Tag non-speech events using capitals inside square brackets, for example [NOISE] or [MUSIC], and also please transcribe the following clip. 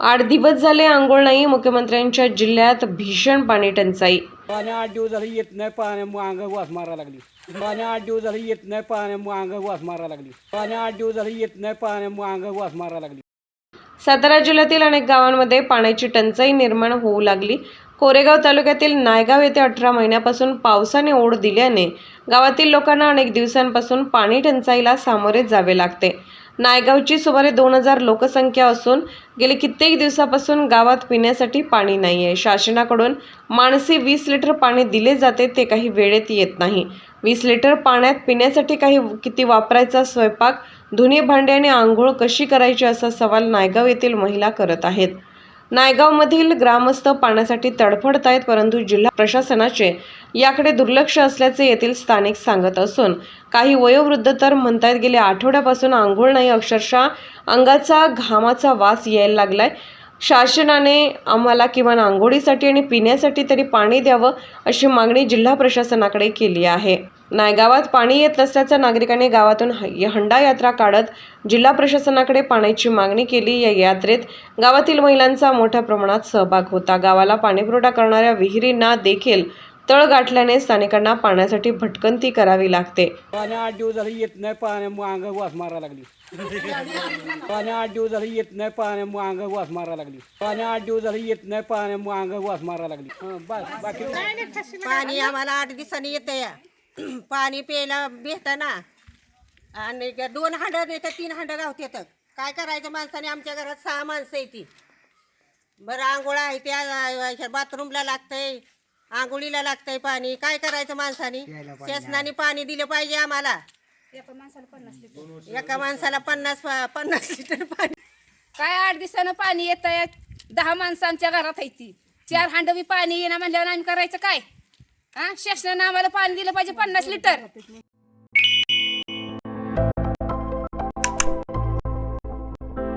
आठ दिवस झाले आंघोळ नाही. मुख्यमंत्र्यांच्या जिल्ह्यात भीषण पाणी टंचाई. पाणी आठ दिवस झाले येत नाही पाण्यामुळे अंग वास मारायला लागली. पाणी आठ दिवस झाले येत नाही पाण्यामुळे अंग वास मारायला लागली. पाणी आठ दिवस झाले येत नाही पाण्यामुळे अंग वास मारायला लागली. सातारा जिल्ह्यातील अनेक गावांमध्ये पाण्याची टंचाई निर्माण होऊ लागली. कोरेगाव तालुक्यातील नायगाव येथे अठरा महिन्यापासून पावसाने ओढ दिल्याने गावातील लोकांना अनेक दिवसांपासून पाणी टंचाईला सामोरे जावे लागते. नायगावची सुमारे दोन हजार लोकसंख्या असून गेले कित्येक दिवसापासून गावात पिण्यासाठी पाणी नाही आहे शासनाकडून माणसे वीस लिटर पाणी दिले जाते ते काही वेळेत येत नाही. वीस लिटर पाण्यात पिण्यासाठी काही किती वापरायचा स्वयंपाक धुणी भांडे आणि आंघोळ कशी करायची असा सवाल नायगाव येथील महिला करत आहेत. नायगावमधील ग्रामस्थ पाण्यासाठी तडफडत आहेत परंतु जिल्हा प्रशासनाचे याकडे दुर्लक्ष असल्याचे येथील स्थानिक सांगत असून काही वयोवृद्ध तर म्हणतायत गेले आठवड्यापासून आंघोळ नाही अक्षरशः अंगाचा घामाचा वास यायला लागलाय. शासनाने आम्हाला किमान आंघोळीसाठी आणि पिण्यासाठी तरी पाणी द्यावं अशी मागणी जिल्हा प्रशासनाकडे केली आहे. नायगावात पाणी येत नसल्याचं नागरिकांनी गावातून ह- हंडा यात्रा काढत जिल्हा प्रशासनाकडे पाण्याची मागणी केली. या यात्रेत गावातील महिलांचा मोठ्या प्रमाणात सहभाग होता. गावाला पाणीपुरवठा करणाऱ्या विहिरींना देखील तळ गाठल्याने स्थानिकांना पाण्यासाठी भटकंती करावी लागते. पाणी आठ दिवस झाले येत नाही पाण्यामुळे अंग वास मारायला लागली. पाणी आठ दिवस झाले येत नाही पाण्यामुळे अंग वास मारायला लागली. पाणी आठ दिवस झाले येत नाही पाण्यामुळे अंग वास मारायला लागली. हं, बस बाकी पाणी आम्हाला आठ दिवसांनी येतं या [CLEARS THROAT] पाणी प्यायला भेटतं ना आणि ग- दोन हांड नाही तर तीन हांड गावत येतं काय करायचं माणसाने? आमच्या घरात सहा माणसं आहे ती. बरं आंघोळा आहे त्या बाथरूमला लागतंय आंघोळीला लागतंय पाणी. काय करायचं माणसाने? शासनाने पाणी दिलं पाहिजे आम्हाला. एका माणसाला पन्नास पन्नास लिटर पाणी. काय आठ दिवसानं पाणी येत आहे दहा माणसं आमच्या घरात आहे ती. चार हांडवी पाणी येणं म्हणल्यावर आम्ही करायचं काय? हा शासनानं आम्हाला पाणी दिलं पाहिजे पन्नास लिटर.